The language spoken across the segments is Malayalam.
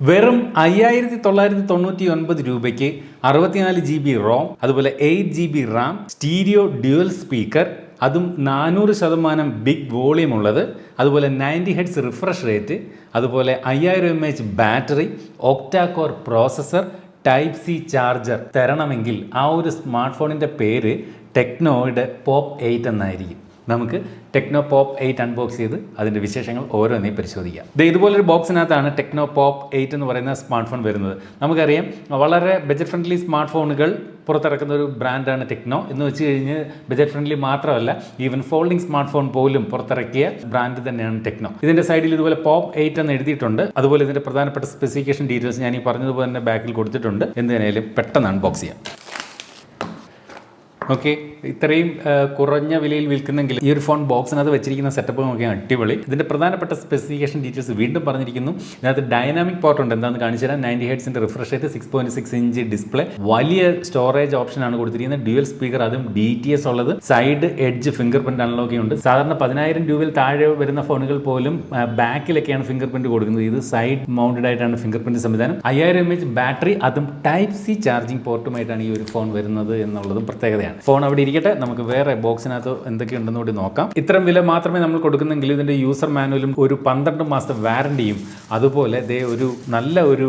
വെറും അയ്യായിരത്തി തൊള്ളായിരത്തി തൊണ്ണൂറ്റി ഒൻപത് രൂപയ്ക്ക് അറുപത്തിനാല് ജി ബി റോം അതുപോലെ eight G B RAM stereo dual speaker അതും നാനൂറ് ശതമാനം ബിഗ് വോളിയം ഉള്ളത് അതുപോലെ നയന്റി ഹെഡ്സ് റിഫ്രഷ് റേറ്റ് അതുപോലെ അയ്യായിരം M H battery octacore processor type C charger തരണമെങ്കിൽ ആ ഒരു സ്മാർട്ട് ഫോണിന്റെ പേര് ടെക്നോയുടെ പോപ്പ് എയ്റ്റ് എന്നായിരിക്കും. നമുക്ക് ടെക്നോ പോപ്പ് എയ്റ്റ് അൺബോക്സ് ചെയ്ത് അതിന്റെ വിശേഷങ്ങൾ ഓരോന്നേയും പരിശോധിക്കാം. ദേ ഇതുപോലൊരു ബോക്സിനകത്താണ് ടെക്നോ പോപ്പ് എയ്റ്റ് എന്ന് പറയുന്ന സ്മാർട്ട് ഫോൺ വരുന്നത്. നമുക്കറിയാം വളരെ ബജറ്റ് ഫ്രണ്ട്ലി സ്മാർട്ട് ഫോണുകൾ പുറത്തിറക്കുന്ന ഒരു ബ്രാൻഡാണ് ടെക്നോ എന്ന് വെച്ച് കഴിഞ്ഞ് ബജറ്റ് ഫ്രണ്ട്ലി മാത്രമല്ല ഈവൻ ഫോൾഡിംഗ് സ്മാർട്ട് ഫോൺ പോലും പുറത്തിറക്കിയ ബ്രാൻഡ് തന്നെയാണ് ടെക്നോ ഇതിന്റെ സൈഡിൽ ഇതുപോലെ പോപ്പ് എയ്റ്റ് എന്ന് എഴുതിയിട്ടുണ്ട്. അതുപോലെ ഇതിന്റെ പ്രധാനപ്പെട്ട സ്പെസിഫിക്കേഷൻ ഡീറ്റെയിൽസ് ഞാൻ ഈ പറഞ്ഞതുപോലെ തന്നെ ബാക്കിൽ കൊടുത്തിട്ടുണ്ട്. എന്തിനായാലും പെട്ടെന്ന് അൺബോക്സ് ചെയ്യാം. ഓക്കെ ഇത്രയും കുറഞ്ഞ വിലയിൽ വിൽക്കുന്നെങ്കിൽ ഈ ഒരു ഫോൺ ബോക്സിനകത്ത് വെച്ചിരിക്കുന്ന സെറ്റപ്പ് നോക്കിയാൽ അടിപൊളി. ഇതിന്റെ പ്രധാനപ്പെട്ട സ്പെസിഫിക്കേഷൻ ഡീറ്റെയിൽസ് വീണ്ടും പറഞ്ഞിരിക്കുന്നു. ഇതിനകത്ത് ഡൈനാമിക് പോർട്ട് ഉണ്ട്. എന്താണെന്ന് കാണിച്ചു തരാം. Ninety ഹെഡ്സിന്റെ refresh rate six point six inch display വലിയ സ്റ്റോറേജ് ഓപ്ഷൻ ആണ് കൊടുത്തിരിക്കുന്നത്. ഡ്യുവൽ സ്പീക്കർ അതും ഡി ടി എസ് ഉള്ളത്. Side edge finger print unlocking ഉണ്ട്. സാധാരണ പതിനായിരം രൂപയിൽ താഴെ വരുന്ന ഫോണുകൾ പോലും ബാക്കിലൊക്കെയാണ് ഫിംഗർ പ്രിന്റ് കൊടുക്കുന്നത്. ഇത് സൈഡ് മൗണ്ടഡ് ആയിട്ടാണ് ഫിംഗർ പ്രിന്റ് സംവിധാനം. അയ്യായിരം എം എച്ച് ബാറ്ററി അതും ടൈപ്പ് സി ചാർജിംഗ് പോർട്ടുമായിട്ടാണ് ഈ ഒരു ഫോൺ വരുന്നത് എന്നുള്ളതും പ്രത്യേകതയാണ്. ഫോൺ അവിടെ ഇരിക്കട്ടെ. നമുക്ക് വേറെ ബോക്സിനകത്ത് എന്തൊക്കെയുണ്ടെന്ന് കൂടി നോക്കാം. ഇത്രയും വില മാത്രമേ നമ്മൾ കൊടുക്കുന്നെങ്കിൽ ഇതിന്റെ യൂസർ മാനുവലും ഒരു പന്ത്രണ്ട് മാസത്തെ വാറണ്ടിയും അതുപോലെ ദേ ഒരു നല്ല ഒരു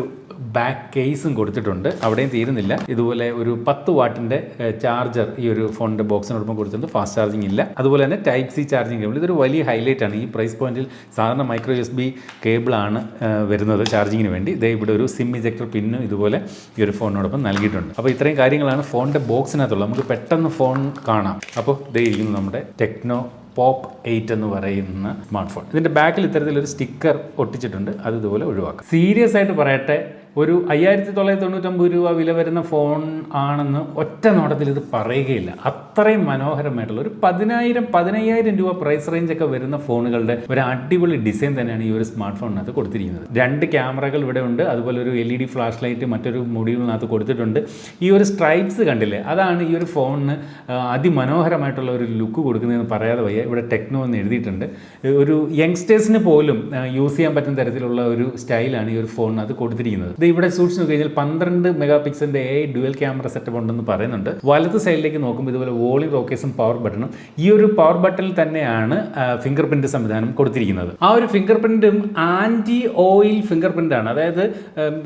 ബാക്ക് കേസും കൊടുത്തിട്ടുണ്ട്. അവിടെയും തീരുന്നില്ല. ഇതുപോലെ ഒരു പത്ത് വാട്ടിന്റെ ചാർജർ ഈ ഒരു ഫോണിന്റെ ബോക്സിനോടൊപ്പം കൊടുത്തിട്ടുണ്ട്. ഫാസ്റ്റ് ചാർജിങ് ഇല്ല. അതുപോലെ തന്നെ ടൈപ്പ് സി ചാർജിങ് കേബിൾ ഇതൊരു വലിയ ഹൈലൈറ്റ് ആണ്. ഈ പ്രൈസ് പോയിന്റിൽ സാധാരണ മൈക്രോ എസ് ബി കേബിളാണ് വരുന്നത് ചാർജിങ്ങിന് വേണ്ടി. ഇതേ ഇവിടെ ഒരു സിം ഇജക്ടർ പിന്നും ഇതുപോലെ ഈ ഒരു ഫോണിനോടൊപ്പം നൽകിയിട്ടുണ്ട്. അപ്പോൾ ഇത്രയും കാര്യങ്ങളാണ് ഫോണിന്റെ ബോക്സിനകത്തുള്ളത് നമുക്ക് പെട്ടെന്ന് ഫോൺ കാണാം. അപ്പോൾ ഇരിക്കുന്നു നമ്മുടെ ടെക്നോ പോപ്പ് എയ്റ്റ് എന്ന് പറയുന്ന സ്മാർട്ട് ഫോൺ ഇതിന്റെ ബാക്കിൽ ഇത്തരത്തിലൊരു സ്റ്റിക്കർ ഒട്ടിച്ചിട്ടുണ്ട്. അത് ഇതുപോലെ ഒഴിവാക്കാം. സീരിയസ് ആയിട്ട് പറയട്ടെ ഒരു അയ്യായിരത്തി തൊള്ളായിരത്തി തൊണ്ണൂറ്റൊമ്പത് രൂപ വില വരുന്ന ഫോൺ ആണെന്ന് ഒറ്റ നോട്ടത്തിൽ ഇത് പറയുകയില്ല. അത്രയും മനോഹരമായിട്ടുള്ള ഒരു പതിനായിരം പതിനയ്യായിരം രൂപ പ്രൈസ് റേഞ്ച് ഒക്കെ വരുന്ന ഫോണുകളുടെ ഒരു അടിപൊളി ഡിസൈൻ തന്നെയാണ് ഈ ഒരു സ്മാർട്ട് ഫോണിനകത്ത് കൊടുത്തിരിക്കുന്നത്. രണ്ട് ക്യാമറകൾ ഇവിടെ ഉണ്ട്. അതുപോലെ ഒരു L E D flash light മറ്റൊരു മൊഡ്യൂളിനകത്ത് കൊടുത്തിട്ടുണ്ട്. ഈ ഒരു സ്ട്രൈപ്സ് കണ്ടില്ലേ? അതാണ് ഈ ഒരു ഫോണിന് അതിമനോഹരമായിട്ടുള്ള ഒരു ലുക്ക് കൊടുക്കുന്നതെന്ന് പറയാതെ വയ്യ. ഇവിടെ ടെക്നോ എന്ന് എഴുതിയിട്ടുണ്ട്. ഒരു യങ്സ്റ്റേഴ്സിന് പോലും യൂസ് ചെയ്യാൻ പറ്റുന്ന തരത്തിലുള്ള ഒരു സ്റ്റൈലാണ് ഈ ഒരു ഫോണിനകത്ത് കൊടുത്തിരിക്കുന്നത്. ഇത് ഇവിടെ സൂക്ഷിച്ച് കഴിഞ്ഞാൽ പന്ത്രണ്ട് മെഗാ പിക്സലിന്റെ എ ഡുവൽ ക്യാമറ സെറ്റപ്പ് ഉണ്ടെന്ന് പറയുന്നുണ്ട്. വലത് സൈഡിലേക്ക് നോക്കുമ്പോൾ ഇതുപോലെ വോളി റോക്കേസും പവർ ബട്ടണും ഈ ഒരു പവർ ബട്ടണിൽ തന്നെയാണ് ഫിംഗർ പ്രിന്റ് സംവിധാനം കൊടുത്തിരിക്കുന്നത്. ആ ഒരു ഫിംഗർ പ്രിന്റും ആന്റി ഓയിൽ ഫിംഗർ പ്രിന്റ് ആണ്. അതായത്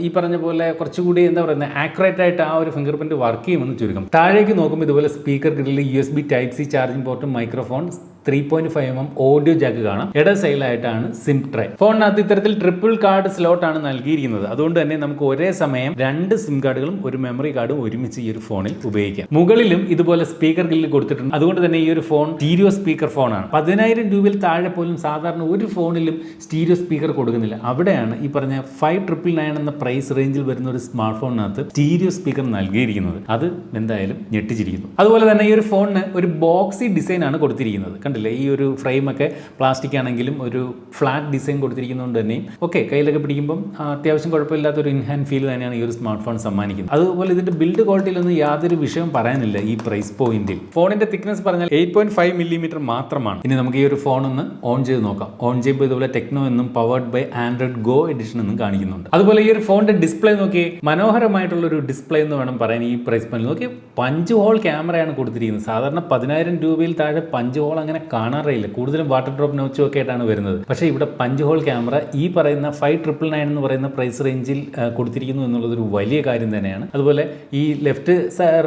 ഈ പറഞ്ഞ പോലെ കുറച്ചുകൂടി എന്താ പറയുന്നത് ആക്യുറേറ്റ് ആയിട്ട് ആ ഒരു ഫിംഗർ പ്രിന്റ് വർക്ക് ചെയ്യുമെന്ന് ചുരുക്കം. താഴേക്ക് നോക്കുമ്പോൾ ഇതുപോലെ speaker grill U S B type C charging പോർട്ടും microphone three point five M M audio jack കാണാം. ഇട സൈലായിട്ടാണ് സിം ട്രേ ഫോണിനകത്ത് ഇത്തരത്തിൽ ട്രിപ്പിൾ കാർഡ് സ്ലോട്ട് ആണ് നൽകിയിരിക്കുന്നത്. അതുകൊണ്ട് തന്നെ നമുക്ക് ഒരേ സമയം രണ്ട് സിം കാർഡുകളും ഒരു മെമ്മറി കാർഡും ഒരുമിച്ച് ഈ ഒരു ഫോണിൽ ഉപയോഗിക്കാം. മുകളിലും ഇതുപോലെ സ്പീക്കർ ഗില്ല് കൊടുത്തിട്ടുണ്ട്. അതുകൊണ്ട് തന്നെ ഈ ഒരു ഫോൺ സ്റ്റീരിയോ സ്പീക്കർ ഫോണാണ് പതിനായിരം രൂപയിൽ താഴെ പോലും സാധാരണ ഒരു ഫോണിലും സ്റ്റീരിയോ സ്പീക്കർ കൊടുക്കുന്നില്ല. അവിടെയാണ് ഈ പറഞ്ഞ ഫൈവ് ട്രിപ്പിൾ നയൻ എന്ന പ്രൈസ് റേഞ്ചിൽ വരുന്ന ഒരു സ്മാർട്ട് ഫോണിനകത്ത് സ്റ്റീരിയോ സ്പീക്കർ നൽകിയിരിക്കുന്നത്. അത് എന്തായാലും ഞെട്ടിച്ചിരിക്കുന്നു. അതുപോലെ തന്നെ ഈ ഒരു ഫോണിന് ഒരു ബോക്സി ഡിസൈൻ ആണ് കൊടുത്തിരിക്കുന്നത്. കണ്ടില്ലേ? ഈ ഒരു ഫ്രെയിം ഒക്കെ പ്ലാസ്റ്റിക് ആണെങ്കിലും ഒരു ഫ്ലാറ്റ് ഡിസൈൻ കൊടുത്തിരിക്കുന്നതുകൊണ്ട് തന്നെ ഓക്കെ കയ്യിലൊക്കെ പിടിക്കുമ്പം അത്യാവശ്യം കുഴപ്പമില്ലാത്ത ഒരു ഇൻഹാൻഡ് ഫീൽ തന്നെയാണ് ഈ ഒരു സ്മാർട്ട് ഫോൺ സമ്മാനിക്കുന്നത്. അതുപോലെ ഇതിന്റെ ബിൽഡ് ക്വാളിറ്റിയിലൊന്നും യാതൊരു വിഷയം പറയാനില്ല ഈ പ്രൈസ് പോയിന്റിൽ. ഫോണിന്റെ തിക്നെസ് പറഞ്ഞാൽ എയ്റ്റ് പോയിന്റ് ഫൈവ് മില്ലിമീറ്റർ മാത്രമാണ്. ഇനി നമുക്ക് ഈ ഒരു ഫോൺ ഒന്ന് ഓൺ ചെയ്ത് നോക്കാം. ഓൺ ചെയ്യുമ്പോൾ ഇതുപോലെ ടെക്നോ എന്നും powered by Android go edition എന്നും കാണിക്കുന്നുണ്ട്. അതുപോലെ ഈ ഒരു ഫോണിന്റെ ഡിസ്പ്ലേ നോക്കി മനോഹരമായിട്ടുള്ള ഒരു ഡിസ്പ്ലേ എന്ന് വേണം പറയാൻ ഈ പ്രൈസ് പോയിന്റ് നോക്കി പഞ്ച് ഹോൾ ക്യാമറയാണ് കൊടുത്തിരിക്കുന്നത്. സാധാരണ പതിനായിരം രൂപയിൽ താഴെ പഞ്ച് ഹോൾ അങ്ങനെ കാണാറേയില്ല. കൂടുതലും വാട്ടർ ഡ്രോപ്പ് നോച്ചും ഒക്കെ ആയിട്ടാണ് വരുന്നത്. പക്ഷേ ഇവിടെ പഞ്ച് ഹോൾ ക്യാമറ ഈ പറയുന്ന ഫൈവ് ട്രിപ്പിൾ നയൻ എന്ന് പറയുന്ന പ്രൈസ് റേഞ്ചിൽ കൊടുത്തിരിക്കുന്നു എന്നുള്ളതൊരു വലിയ കാര്യം തന്നെയാണ്. അതുപോലെ ഈ ലെഫ്റ്റ്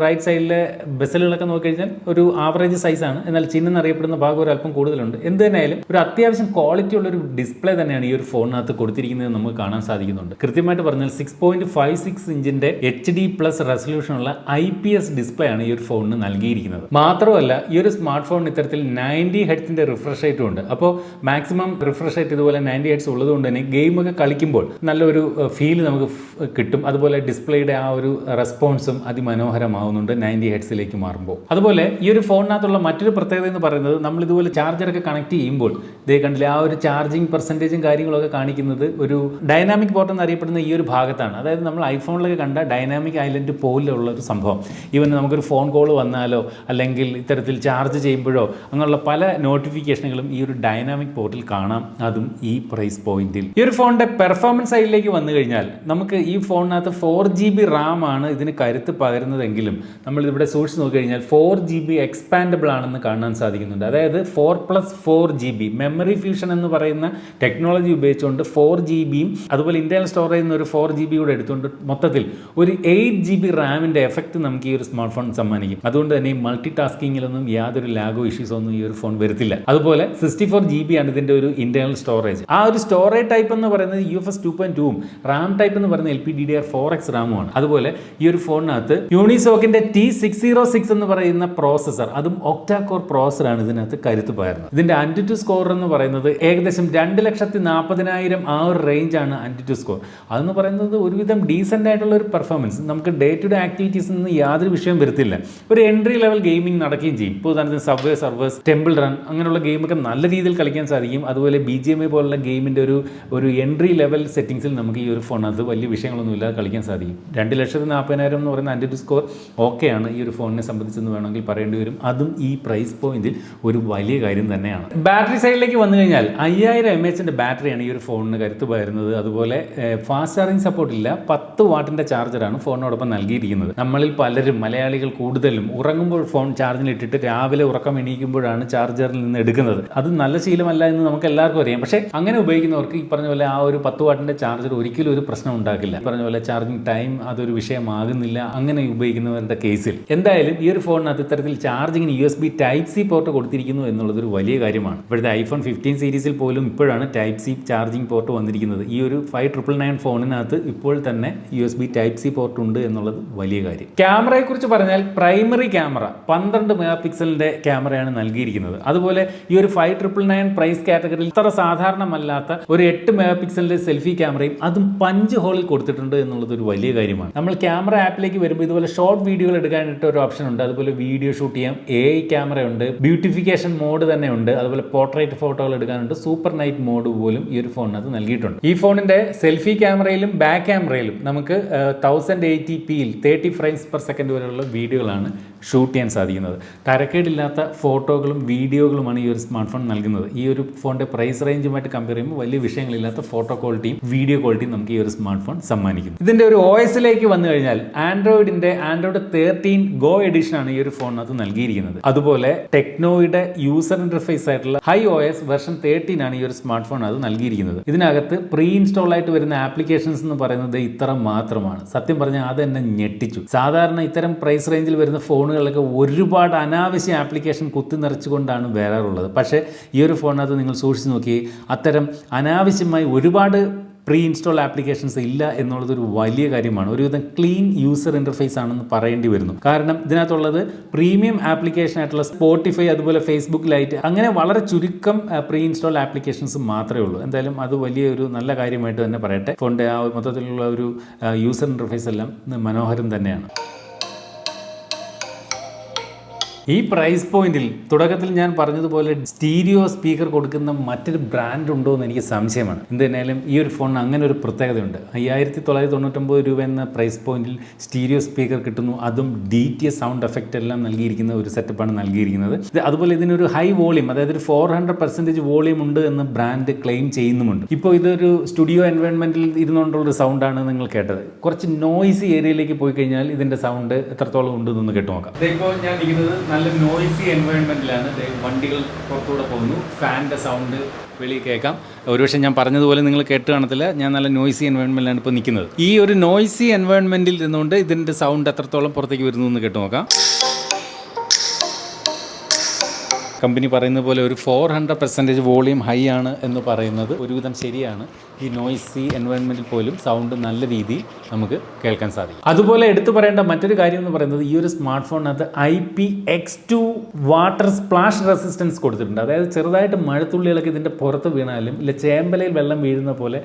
റൈറ്റ് സൈഡിലെ ബസ്സലുകളൊക്കെ നോക്കിക്കഴിഞ്ഞാൽ ഒരു ആവറേജ് സൈസാണ് എന്നാൽ ചിഹ്നം എന്നറിയപ്പെടുന്ന ഭാഗം ഒരു അല്പം കൂടുതലുണ്ട്. എന്ത് തന്നെയായാലും ഒരു അത്യാവശ്യം ക്വാളിറ്റി ഉള്ള ഒരു ഡിസ്പ്ലേ തന്നെയാണ് ഈ ഒരു ഫോണിനകത്ത് കൊടുത്തിരിക്കുന്നത് നമുക്ക് കാണാൻ സാധിക്കുന്നുണ്ട്. കൃത്യമായിട്ട് പറഞ്ഞാൽ സിക്സ് പോയിന്റ് ഫൈവ് സിക്സ് ഇഞ്ചിന്റെ എച്ച് ഡി പ്ലസ് റെസൊല്യൂഷനുള്ള ഐ പി എസ് ഡിസ്പ്ലേ ആണ് ഈ ഒരു ഫോണിന് നൽകിയിരിക്കുന്നത്. മാത്രമല്ല ഈ ഒരു സ്മാർട്ട് ഫോൺ ഇത്തരത്തിൽ നയന്റി ഹെഡ്സിന്റെ റിഫ്രഷ് റേറ്റും ഉണ്ട്. അപ്പോൾ മാക്സിമം റിഫ്രഷ് റേറ്റ് ഇതുപോലെ നയന്റി ഹെഡ്സ് ഉള്ളതുകൊണ്ട് തന്നെ ഗെയിമൊക്കെ കളിക്കുമ്പോൾ നല്ലൊരു ഫീൽ നമുക്ക് കിട്ടും. അതുപോലെ ഡിസ്പ്ലേയുടെ ആ ഒരു റെസ്പോൺസും അതിമനോഹരമാവുന്നുണ്ട് നയന്റി ഹെഡ്സിലേക്ക് മാറുമ്പോൾ. അതുപോലെ ഈ ഒരു ഫോണിനകത്തുള്ള മറ്റൊരു പ്രത്യേകത എന്ന് പറയുന്നത് നമ്മൾ ഇതുപോലെ ചാർജറൊക്കെ കണക്ട് ചെയ്യുമ്പോൾ ഇതേ കണ്ടില്ല ആ ഒരു ചാർജിങ് പെർസെന്റേജും കാര്യങ്ങളൊക്കെ കാണിക്കുന്നത് ഒരു ഡൈനാമിക് പോർട്ട് എന്നറിയപ്പെടുന്ന ഈ ഒരു ഭാഗത്താണ്. അതായത് നമ്മൾ ഐഫോണിലൊക്കെ കണ്ട ഡൈനാമിക് ഐലൻഡ് പോലുള്ള ഒരു സംഭവം. ഈവൻ നമുക്കൊരു ഫോൺ കോൾ വന്നാലോ അല്ലെങ്കിൽ ഇത്തരത്തിൽ ചാർജ് ചെയ്യുമ്പോഴോ അങ്ങനെയുള്ള പല പല നോട്ടിഫിക്കേഷനുകളും ഈ ഒരു ഡൈനാമിക് പോർട്ടിൽ കാണാം. അതും ഈ പ്രൈസ് പോയിന്റിൽ ഈ ഒരു ഫോണിന്റെ പെർഫോമൻസ് സൈഡിലേക്ക് വന്നു കഴിഞ്ഞാൽ നമുക്ക് ഈ ഫോണിനകത്ത് ഫോർ ജി ബി റാം ആണ് ഇതിന് കരുത്ത് പകരുന്നതെങ്കിലും നമ്മൾ ഇവിടെ സൂക്ഷിച്ച് നോക്കി കഴിഞ്ഞാൽ ഫോർ ജി ബി എക്സ്പാൻഡബിൾ ആണെന്ന് കാണാൻ സാധിക്കുന്നുണ്ട്. അതായത് four plus four G B memory fusion എന്ന് പറയുന്ന ടെക്നോളജി ഉപയോഗിച്ചുകൊണ്ട് ഫോർ ജി ബിയും അതുപോലെ ഇന്റേണൽ സ്റ്റോറേജ് നിന്ന് ഒരു ഫോർ ജി ബി കൂടെ എടുത്തുകൊണ്ട് മൊത്തത്തിൽ ഒരു എയ്റ്റ് ജി ബി റാമിന്റെ എഫക്റ്റ് നമുക്ക് ഈ ഒരു സ്മാർട്ട് ഫോൺ സമ്മാനിക്കും. അതുകൊണ്ട് തന്നെ മൾട്ടി ടാസ്കിങ്ങിലൊന്നും യാതൊരു ലാഗോ ഇഷ്യൂസോ ഒന്നും ഈ ഒരു ഫോൺ വരുത്തില്ല. അതുപോലെ സിക്സ്റ്റി ഫോർ ജി ബി ആണ് ഇതിന്റെ ഒരു ഇന്റേണൽ സ്റ്റോറേജ് ആ ഒരു സ്റ്റോറേജ് ടൈപ്പ് എന്ന് പറയുന്നത് U F S two point ടൂവും റാം ടൈപ്പ് എന്ന് പറയുന്നത് L P D D R four X റാമുമാണ് അതുപോലെ ഈ ഒരു ഫോണിനകത്ത് യൂണിസോക്കിന്റെ ടി സിക്സ് സീറോ സിക്സ് എന്ന് പറയുന്ന പ്രോസസർ അതും ഒക്ടാ കോർ പ്രോസസർ ആണ് ഇതിനകത്ത് കരുത്ത് പകരുന്നത്. ഇതിന്റെ ആന്റിറ്റു സ്കോർ എന്ന് പറയുന്നത് ഏകദേശം രണ്ട് ലക്ഷത്തി നാൽപ്പതിനായിരം ആ ഒരു റേഞ്ച് റേഞ്ചാണ് ആന്റിറ്റു സ്കോർ അതെന്ന് പറയുന്നത് ഒരുവിധം ഡീസന്റ് ആയിട്ടുള്ള ഒരു പെർഫോമൻസ് നമുക്ക് ഡേ ടു ഡേ ആക്ടിവിറ്റീസ് നിന്ന് യാതൊരു വിഷയം വരുത്തില്ല. ഒരു എൻട്രി ലെവൽ ഗെയിമിംഗ് നടക്കുകയും ചെയ്യും. ഇപ്പോൾ തന്നെ സബ്വേ സർവേഴ്സ് ടെമ്പിൾ റൺ അങ്ങനെയുള്ള ഗെയിമൊക്കെ നല്ല രീതിയിൽ കളിക്കാൻ സാധിക്കും. അതുപോലെ ബി ജി എം ഐ പോലുള്ള ഗെയിമിന്റെ ഒരു ഒരു എൻട്രി ലെവൽ സെറ്റിംഗ്സിൽ നമുക്ക് ഈ ഒരു ഫോണിനകത്ത് വലിയ വിഷയങ്ങളൊന്നും ഇല്ലാതെ കളിക്കാൻ സാധിക്കും. രണ്ട് ലക്ഷത്തി നാൽപ്പതിനായിരം എന്ന് പറയുന്ന അതിന്റെ ഒരു സ്കോർ ഓക്കെയാണ് ഈ ഒരു ഫോണിനെ സംബന്ധിച്ചെന്ന് വേണമെങ്കിൽ പറയേണ്ടി വരും. അതും ഈ പ്രൈസ് പോയിന്റിൽ ഒരു വലിയ കാര്യം തന്നെയാണ്. ബാറ്ററി സൈഡിലേക്ക് വന്നു കഴിഞ്ഞാൽ അയ്യായിരം എം എച്ചിന്റെ ബാറ്ററിയാണ് ഈ ഒരു ഫോണിന് കരുത്ത് പകരുന്നത്. അതുപോലെ ഫാസ്റ്റ് ചാർജിങ് സപ്പോർട്ട് ഇല്ല. പത്ത് വാട്ടിന്റെ ചാർജറാണ് ഫോണിനോടൊപ്പം നൽകിയിരിക്കുന്നത്. നമ്മളിൽ പലരും മലയാളികൾ കൂടുതലും ഉറങ്ങുമ്പോൾ ഫോൺ ചാർജിനിട്ടിട്ട് രാവിലെ ഉറക്കം എണീക്കുമ്പോഴാണ് ചാർജറിൽ നിന്ന് എടുക്കുന്നത്. അത് നല്ല ശീലമല്ല എന്ന് നമുക്ക് എല്ലാവർക്കും അറിയാം. പക്ഷേ അങ്ങനെ ഉപയോഗിക്കുന്നവർക്ക് ഈ പറഞ്ഞ പോലെ ആ ഒരു പത്ത് വാട്ടിന്റെ ചാർജർ ഒരിക്കലും ഒരു പ്രശ്നം ഉണ്ടാക്കില്ല. പറഞ്ഞ പോലെ ചാർജിങ് ടൈം അതൊരു വിഷയമാകുന്നില്ല. അങ്ങനെ ഉപയോഗിക്കുന്നവരുടെ കേസിൽ. എന്തായാലും ഈ ഒരു ഫോണിനകത്ത് ഇത്തരത്തിൽ ചാർജിങ്ങിന് U S B type C port കൊടുത്തിരിക്കുന്നു എന്നുള്ളത് ഒരു വലിയ കാര്യമാണ്. ഇപ്പോഴത്തെ ഐഫോൺ ഫിഫ്റ്റീൻ സീരീസിൽ പോലും ഇപ്പോഴാണ് ടൈപ്പ് സി ചാർജിംഗ് പോർട്ട് വന്നിരിക്കുന്നത്. ഈ ഒരു ഫൈവ് ട്രിപ്പിൾ നയൻ ഫോണിനകത്ത് ഇപ്പോൾ തന്നെ U S B type C port ഉണ്ട് എന്നുള്ളത് വലിയ കാര്യം. ക്യാമറയെ കുറിച്ച് പറഞ്ഞാൽ പ്രൈമറി ക്യാമറ പന്ത്രണ്ട് മെഗാ പിക്സലിന്റെ ക്യാമറയാണ് നൽകിയിരിക്കുന്നത്. അതുപോലെ ഈ ഒരു ഫൈവ് ട്രിപ്പിൾ നയൻ പ്രൈസ് കാറ്റഗറിയിൽ ഇത്ര സാധാരണമല്ലാത്ത ഒരു എട്ട് മെഗാ പിക്സലിന്റെ സെൽഫി ക്യാമറയും അതും പഞ്ച് ഹോളിൽ കൊടുത്തിട്ടുണ്ട് എന്നുള്ളത് ഒരു വലിയ കാര്യമാണ്. നമ്മൾ ക്യാമറ ആപ്പിലേക്ക് വരുമ്പോൾ ഇതുപോലെ ഷോർട്ട് വീഡിയോകൾ എടുക്കാനായിട്ട് ഒരു ഓപ്ഷൻ ഉണ്ട്. അതുപോലെ വീഡിയോ ഷൂട്ട് ചെയ്യാം. എ ഐ ക്യാമറ ഉണ്ട്. ബ്യൂട്ടിഫിക്കേഷൻ മോഡ് തന്നെ ഉണ്ട്. അതുപോലെ പോർട്രേറ്റ് ഫോട്ടോകൾ എടുക്കാനുണ്ട്. സൂപ്പർ നൈറ്റ് മോഡ് പോലും ഈ ഒരു ഫോണിനകത്ത് നൽകിയിട്ടുണ്ട്. ഈ ഫോണിന്റെ സെൽഫി ക്യാമറയിലും ബാക്ക് ക്യാമറയിലും നമുക്ക് തൗസൻഡ് എയ്റ്റി പിയിൽ തേർട്ടി ഫ്രെയിംസ് പെർ സെക്കൻഡ് വരെയുള്ള വീഡിയോകളാണ് ഷൂട്ട് ചെയ്യാൻ സാധിക്കുന്നത്. തരക്കേടില്ലാത്ത ഫോട്ടോകളും വീഡിയോകളുമാണ് ഈ ഒരു സ്മാർട്ട് ഫോൺ നൽകുന്നത്. ഈ ഒരു ഫോണിന്റെ പ്രൈസ് റേഞ്ചുമായിട്ട് കമ്പയർ ചെയ്യുമ്പോൾ വലിയ വിഷയങ്ങളില്ലാത്ത ഫോട്ടോ ക്വാളിറ്റിയും വീഡിയോ ക്വാളിറ്റിയും നമുക്ക് ഈ ഒരു സ്മാർട്ട് ഫോൺ സമ്മാനിക്കുന്നു. ഇതിന്റെ ഒരു ഒ എസിലേക്ക് വന്നു കഴിഞ്ഞാൽ ആൻഡ്രോയിഡിന്റെ ആൻഡ്രോയിഡ് തേർട്ടീൻ ഗോ എഡിഷൻ ആണ് ഈ ഒരു ഫോണിനകത്ത് നൽകിയിരിക്കുന്നത്. അതുപോലെ ടെക്നോയുടെ യൂസർ ഇന്റർഫേസ് ആയിട്ടുള്ള hi O S version thirteen ആണ് ഈ ഒരു സ്മാർട്ട് ഫോൺ അത് നൽകിയിരിക്കുന്നത്. ഇതിനകത്ത് പ്രീ ഇൻസ്റ്റാൾ ആയിട്ട് വരുന്ന ആപ്ലിക്കേഷൻസ് എന്ന് പറയുന്നത് ഇത്ര മാത്രമാണ്. സത്യം പറഞ്ഞാൽ അത് എന്നെ ഞെട്ടിച്ചു. സാധാരണ ഇത്തരം പ്രൈസ് റേഞ്ചിൽ വരുന്ന ഫോണുകളിലൊക്കെ ഒരുപാട് അനാവശ്യ ആപ്ലിക്കേഷൻ കുത്തി നിറച്ചുകൊണ്ടാണ് വരാറുള്ളത്. പക്ഷേ ഈ ഒരു ഫോണിനകത്ത് നിങ്ങൾ സൂക്ഷിച്ച് നോക്കി അത്തരം അനാവശ്യമായി ഒരുപാട് പ്രീ ഇൻസ്റ്റാൾ ആപ്ലിക്കേഷൻസ് ഇല്ല എന്നുള്ളത് ഒരു വലിയ കാര്യമാണ്. ഒരുവിധം ക്ലീൻ യൂസർ ഇന്റർഫേസ് ആണെന്ന് പറയേണ്ടി വരുന്നു. കാരണം ഇതിനകത്തുള്ളത് പ്രീമിയം ആപ്ലിക്കേഷൻ ആയിട്ടുള്ള സ്പോട്ടിഫൈ അതുപോലെ ഫേസ്ബുക്ക് ലൈറ്റ് അങ്ങനെ വളരെ ചുരുക്കം പ്രീ ഇൻസ്റ്റാൾ ആപ്ലിക്കേഷൻസ് മാത്രമേ ഉള്ളൂ. എന്തായാലും അത് വലിയൊരു നല്ല കാര്യമായിട്ട് തന്നെ പറയട്ടെ. ഫോണിന്റെ ആ മൊത്തത്തിലുള്ള ഒരു യൂസർ ഇന്റർഫേസ് എല്ലാം മനോഹരം തന്നെയാണ്. ഈ പ്രൈസ് പോയിന്റിൽ തുടക്കത്തിൽ ഞാൻ പറഞ്ഞതുപോലെ സ്റ്റീരിയോ സ്പീക്കർ കൊടുക്കുന്ന മറ്റൊരു ബ്രാൻഡ് ഉണ്ടോ എന്ന് എനിക്ക് സംശയമാണ്. എന്തായാലും ഈ ഒരു ഫോണിന് അങ്ങനെ ഒരു പ്രത്യേകതയുണ്ട്. അയ്യായിരത്തി തൊള്ളായിരത്തി തൊണ്ണൂറ്റൊമ്പത് രൂപ എന്ന പ്രൈസ് പോയിന്റിൽ സ്റ്റീരിയോ സ്പീക്കർ കിട്ടുന്നു. അതും ഡി ടി സൗണ്ട് എഫക്റ്റ് എല്ലാം നൽകിയിരിക്കുന്ന ഒരു സെറ്റപ്പാണ് നൽകിയിരിക്കുന്നത്. അതുപോലെ ഇതിനൊരു ഹൈ വോളിയം അതായത് ഒരു ഫോർ ഹൺഡ്രഡ് പെർസെന്റേജ് വോളിയം ഉണ്ട് എന്ന് ബ്രാൻഡ് ക്ലെയിം ചെയ്യുന്നുമുണ്ട്. ഇപ്പോൾ ഇതൊരു സ്റ്റുഡിയോ എൻവയോൺമെന്റിൽ ഇരുന്നുകൊണ്ടുള്ള സൗണ്ടാണ് നിങ്ങൾ കേട്ടത്. കുറച്ച് നോയ്സി ഏരിയയിലേക്ക് പോയി കഴിഞ്ഞാൽ ഇതിന്റെ സൗണ്ട് എത്രത്തോളം ഉണ്ട് എന്നൊന്ന് കേട്ടു നോക്കാം ഇപ്പോൾ ഞാൻ ഇരിക്കുന്നത് നല്ല നോയ്സി എൻവയോൺമെന്റിലാണ് വണ്ടികൾ പുറത്തൂടെ പോകുന്നു. ഫാനിന്റെ സൗണ്ട് വെളിയിൽ കേൾക്കാം. ഒരുപക്ഷെ ഞാൻ പറഞ്ഞതുപോലെ നിങ്ങൾ കേട്ട് കാണത്തില്ല. ഞാൻ നല്ല നോയ്സി എൻവയോൺമെന്റിലാണ് ഇപ്പോൾ നിൽക്കുന്നത്. ഈ ഒരു നോയ്സി എൻവയോൺമെന്റിൽ നിന്നുകൊണ്ട് ഇതിന്റെ സൗണ്ട് എത്രത്തോളം പുറത്തേക്ക് വരുന്നു എന്ന് കേട്ട് നോക്കാം. കമ്പനി പറയുന്ന പോലെ ഒരു four hundred percentage volume high ആണ് എന്ന് പറയുന്നത് ഒരുവിധം ശരിയാണ്. ഈ നോയ്സി എൻവയൺമെന്റിൽ പോലും സൗണ്ട് നല്ല രീതിയിൽ നമുക്ക് കേൾക്കാൻ സാധിക്കും. അതുപോലെ എടുത്തു പറയേണ്ട മറ്റൊരു കാര്യം എന്ന് പറയുന്നത് ഈ ഒരു സ്മാർട്ട് ഫോണിനകത്ത് I P X two water splash resistance കൊടുത്തിട്ടുണ്ട്. അതായത് ചെറുതായിട്ട് മഴത്തുള്ളികളൊക്കെ ഇതിന്റെ പുറത്ത് വീണാലും ഇല്ല ചേമ്പലയിൽ വെള്ളം വീഴുന്ന പോലെ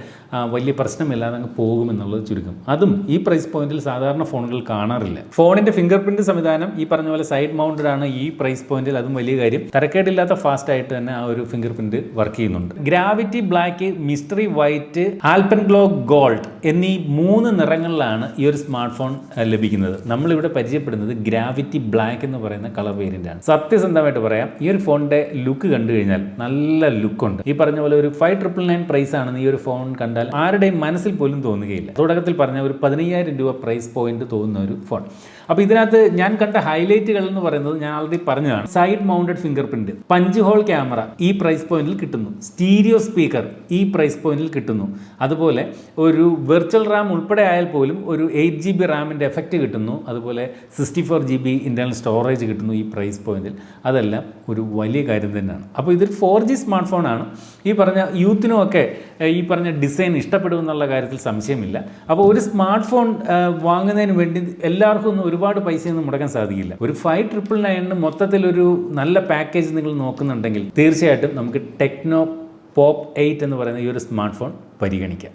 വലിയ പ്രശ്നമില്ലാതെ അങ്ങ് പോകുമെന്നുള്ളത് ചുരുക്കം. അതും ഈ പ്രൈസ് പോയിന്റിൽ സാധാരണ ഫോണുകൾ കാണാറില്ല. ഫോണിന്റെ ഫിംഗർ പ്രിന്റ് സംവിധാനം ഈ പറഞ്ഞ പോലെ സൈഡ് മൗണ്ടഡ് ആണ് ഈ പ്രൈസ് പോയിന്റിൽ അതും വലിയ കാര്യം തരക്കേടില്ലാത്ത ഫാസ്റ്റ് ആയിട്ട് തന്നെ ആ ഒരു ഫിംഗർ പ്രിന്റ് വർക്ക് ചെയ്യുന്നുണ്ട്. Gravity black mystery white alpenglow gold എന്നീ മൂന്ന് നിറങ്ങളിലാണ് ഈ ഒരു സ്മാർട്ട് ഫോൺ ലഭിക്കുന്നത്. നമ്മളിവിടെ പരിചയപ്പെടുന്നത് ഗ്രാവിറ്റി ബ്ലാക്ക് എന്ന് പറയുന്ന കളർ വേരിയന്റ് ആണ് സത്യസന്ധമായിട്ട് പറയാം ഈ ഒരു ഫോണിന്റെ ലുക്ക് കണ്ടു കഴിഞ്ഞാൽ നല്ല ലുക്കുണ്ട്. ഈ പറഞ്ഞ പോലെ ഒരു ഫൈവ് ട്രിപ്പിൾ നയൻ പ്രൈസ് ആണെന്ന് ഈ ഒരു ഫോൺ കണ്ടാൽ ആരുടെയും മനസ്സിൽ പോലും തോന്നുകയില്ല. തുടക്കത്തിൽ പറഞ്ഞ ഒരു പതിനയ്യായിരം രൂപ പ്രൈസ് പോയിന്റ് തോന്നുന്ന ഒരു ഫോൺ. അപ്പോൾ ഇതിനകത്ത് ഞാൻ കണ്ട ഹൈലൈറ്റുകൾ എന്ന് പറയുന്നത് ഞാൻ ആൾറെഡി പറഞ്ഞതാണ്. Side mounted finger print punch hole camera ഈ പ്രൈസ് പോയിന്റിൽ കിട്ടുന്നു. സ്റ്റീരിയോ സ്പീക്കർ ഈ പ്രൈസ് പോയിന്റിൽ കിട്ടുന്നു. അതുപോലെ ഒരു വെർച്വൽ റാം ഉൾപ്പെടെ ആയാൽ പോലും ഒരു എയ്റ്റ് ജി ബി റാമിന്റെ എഫക്റ്റ് കിട്ടുന്നു. അതുപോലെ sixty four G B internal storage കിട്ടുന്നു ഈ പ്രൈസ് പോയിന്റിൽ അതെല്ലാം ഒരു വലിയ കാര്യം തന്നെയാണ്. അപ്പോൾ ഇതൊരു ഫോർ ജി സ്മാർട്ട് ഫോണാണ് ഈ പറഞ്ഞ യൂത്തിനുമൊക്കെ ഈ പറഞ്ഞ ഡിസൈൻ ഇഷ്ടപ്പെടുമെന്നുള്ള കാര്യത്തിൽ സംശയമില്ല. അപ്പോൾ ഒരു സ്മാർട്ട് ഫോൺ വാങ്ങുന്നതിന് വേണ്ടി എല്ലാവർക്കും ഒരുപാട് പൈസയൊന്നും മുടക്കാൻ സാധിക്കില്ല. ഒരു ഫൈവ് ട്രിപ്പിൾ നയനിന് മൊത്തത്തിലൊരു നല്ല പാക്കേജ് നിങ്ങൾ നോക്കുന്നുണ്ടെങ്കിൽ തീർച്ചയായിട്ടും നമുക്ക് ടെക്നോ പോപ്പ് എയ്റ്റ് എന്ന് പറയുന്ന ഈ ഒരു സ്മാർട്ട് ഫോൺ പരിഗണിക്കാം.